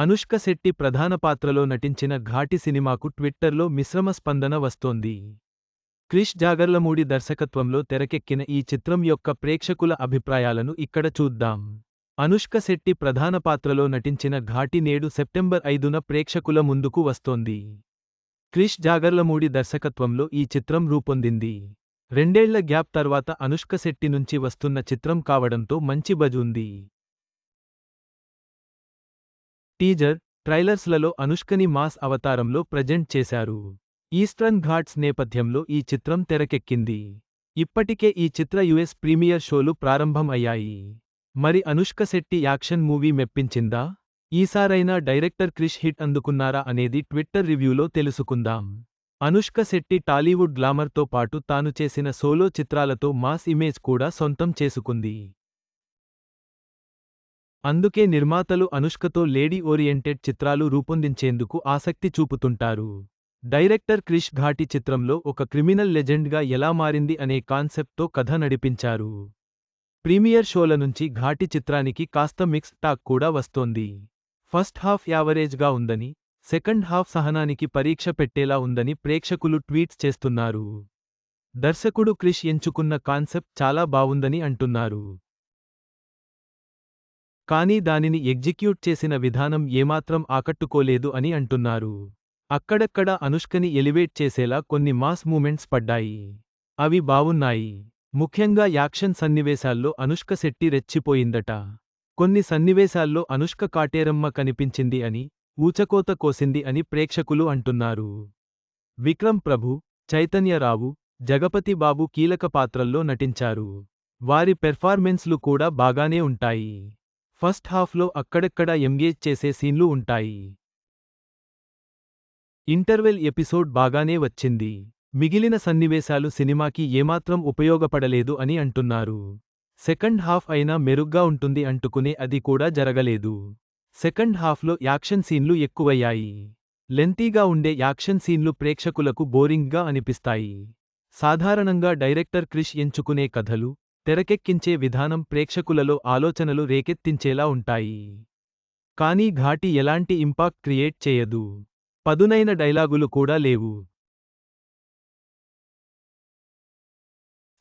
అనుష్క శెట్టి ప్రధాన పాత్రలో నటించిన ఘాటి సినిమాకు ట్విట్టర్లో మిశ్రమ స్పందన వస్తోంది. క్రిష్ జాగర్లమూడి దర్శకత్వంలో తెరకెక్కిన ఈ చిత్రం యొక్క ప్రేక్షకుల అభిప్రాయాలను ఇక్కడ చూద్దాం. అనుష్క శెట్టి ప్రధాన పాత్రలో నటించిన ఘాటి నేడు సెప్టెంబర్ ఐదున ప్రేక్షకుల ముందుకు వస్తోంది. క్రిష్ జాగర్లమూడి దర్శకత్వంలో ఈ చిత్రం రూపొందింది. రెండేళ్ళ గ్యాప్ తర్వాత అనుష్క శెట్టి నుంచి వస్తున్న చిత్రం కావడంతో మంచి బజ్ ఉంది. టీజర్ ట్రైలర్స్లలో అనుష్కని మాస్ అవతారంలో ప్రజెంట్ చేశారు. ఈస్టర్న్ ఘాట్స్ నేపథ్యంలో ఈ చిత్రం తెరకెక్కింది. ఇప్పటికే ఈ చిత్ర యుఎస్ ప్రీమియర్ షోలు ప్రారంభం అయ్యాయి మరి అనుష్క శెట్టి యాక్షన్ మూవీ మెప్పించిందా? ఈసారైనా డైరెక్టర్ క్రిష్ హిట్ అందుకున్నారా అనేది ట్విట్టర్ రివ్యూలో తెలుసుకుందాం. అనుష్క శెట్టి టాలీవుడ్ గ్లామర్తో పాటు తాను చేసిన సోలో చిత్రాలతో మాస్ ఇమేజ్ కూడా సొంతం చేసుకుంది. అందుకే నిర్మాతలు అనుష్కతో లేడీ ఓరియంటెడ్ చిత్రాలు రూపొందించేందుకు ఆసక్తి చూపుతుంటారు. డైరెక్టర్ క్రిష్ ఘాటి చిత్రంలో ఒక క్రిమినల్ లెజెండ్గా ఎలా మారింది అనే కాన్సెప్ట్తో కథ నడిపించారు. ప్రీమియర్ షోల నుంచి ఘాటి చిత్రానికి కాస్త మిక్స్ టాక్ కూడా వస్తోంది. ఫస్ట్ హాఫ్ యావరేజ్గా ఉందని సెకండ్ హాఫ్ సహనానికి పరీక్ష పెట్టేలా ఉందని ప్రేక్షకులు ట్వీట్స్ చేస్తున్నారు. దర్శకుడు క్రిష్ ఎంచుకున్న కాన్సెప్ట్ చాలా బావుందని అంటున్నారు. కానీ దానిని ఎగ్జిక్యూట్ చేసిన విధానం ఏమాత్రం ఆకట్టుకోలేదు అని అంటున్నారు. అక్కడక్కడ అనుష్కని ఎలివేట్ చేసేలా కొన్ని మాస్ మూమెంట్స్ పడ్డాయి. అవి బావున్నాయి. ముఖ్యంగా యాక్షన్ సన్నివేశాల్లో అనుష్క శెట్టి రెచ్చిపోయిందట. కొన్ని సన్నివేశాల్లో అనుష్క కాటేరమ్మ కనిపించింది అని ఊచకోత కోసింది అని ప్రేక్షకులు అంటున్నారు. విక్రమ్ ప్రభు చైతన్యరావు జగపతి బాబు కీలక పాత్రల్లో నటించారు. వారి పెర్ఫార్మెన్స్లు కూడా బాగానే ఉంటాయి. ఫస్ట్ హాఫ్లో అక్కడక్కడ ఎంగేజ్ చేసే సీన్లు ఉంటాయి. ఇంటర్వెల్ ఎపిసోడ్ బాగానే వచ్చింది. మిగిలిన సన్నివేశాలు సినిమాకి ఏమాత్రం ఉపయోగపడలేదు అని అంటున్నారు. సెకండ్ హాఫ్ అయినా మెరుగ్గా ఉంటుంది అంటుకునే అది కూడా జరగలేదు. సెకండ్ హాఫ్లో యాక్షన్ సీన్లు ఎక్కువయ్యాయి. లెంతీగా ఉండే యాక్షన్ సీన్లు ప్రేక్షకులకు బోరింగ్గా అనిపిస్తాయి. సాధారణంగా డైరెక్టర్ క్రిష్ ఎంచుకునే కథలు తెరకెక్కించే విధానం ప్రేక్షకులలో ఆలోచనలు రేకెత్తించేలా ఉంటాయి. కానీ ఘాటి ఎలాంటి ఇంపాక్ట్ క్రియేట్ చేయదు. పదునైన డైలాగులు కూడా లేవు.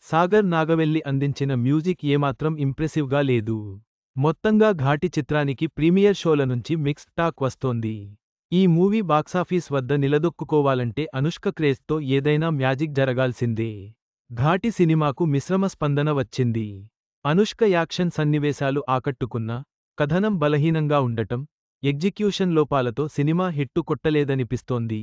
సాగర్ నాగవెల్లి అందించిన మ్యూజిక్ ఏమాత్రం ఇంప్రెసివ్గా లేదు. మొత్తంగా ఘాటి చిత్రానికి ప్రీమియర్ షోల నుంచి మిక్స్డ్ టాక్ వస్తోంది. ఈ మూవీ బాక్సాఫీస్ వద్ద నిలదొక్కుకోవాలంటే అనుష్క క్రేజ్తో ఏదైనా మ్యాజిక్ జరగాల్సిందే. ఘాటి సినిమాకు మిశ్రమ స్పందన వచ్చింది. అనుష్క యాక్షన్ సన్నివేశాలు ఆకట్టుకున్న కథనం బలహీనంగా ఉండటం ఎగ్జిక్యూషన్ లోపాలతో సినిమా హిట్టు కొట్టలేదనిపిస్తోంది.